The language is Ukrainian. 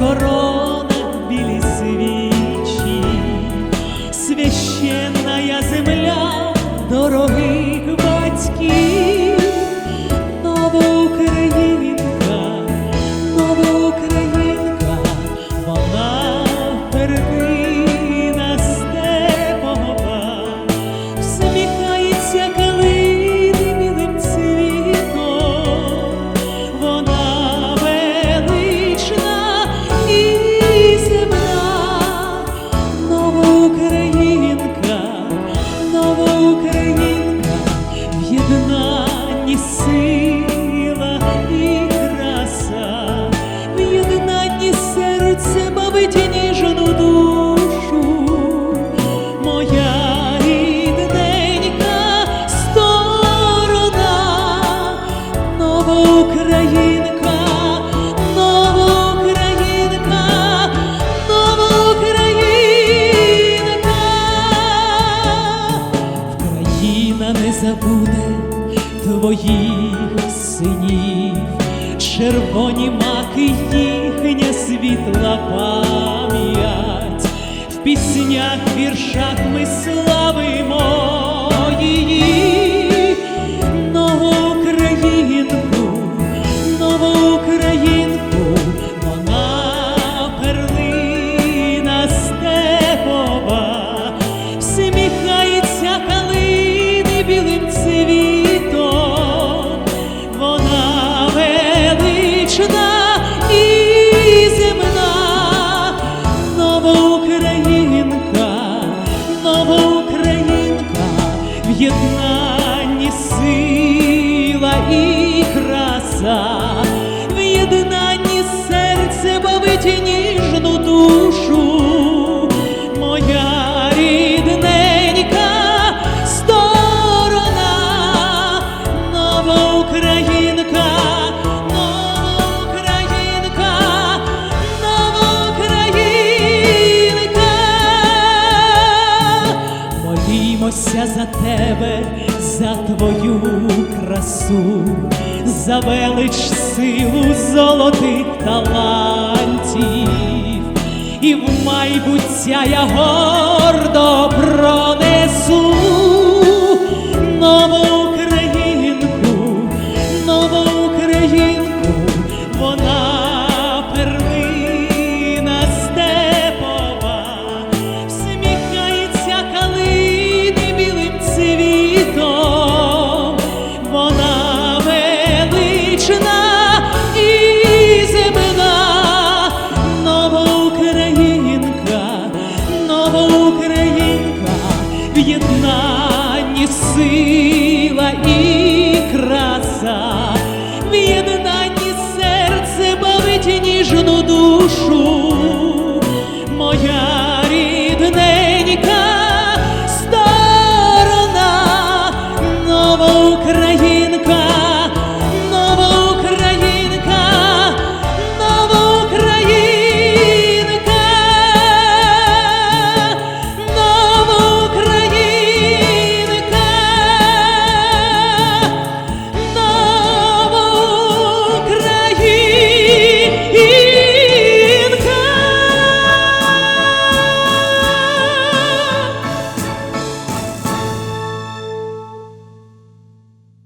коронах білі свічі, священная земля дорогих батьків, новоукраїнка, в єднанні сила і краса, в єднанні серце бавить не забуде твоїх синів, червоні маки їхня світла пам'ять, в піснях, віршах ми славимо душу, моя рідненька сторона, новоукраїнка, новоукраїнка, новоукраїнка. Молімося за тебе, за твою красу, за велич силу золотих талантів, і в майбуття я гордо пронесу сила і.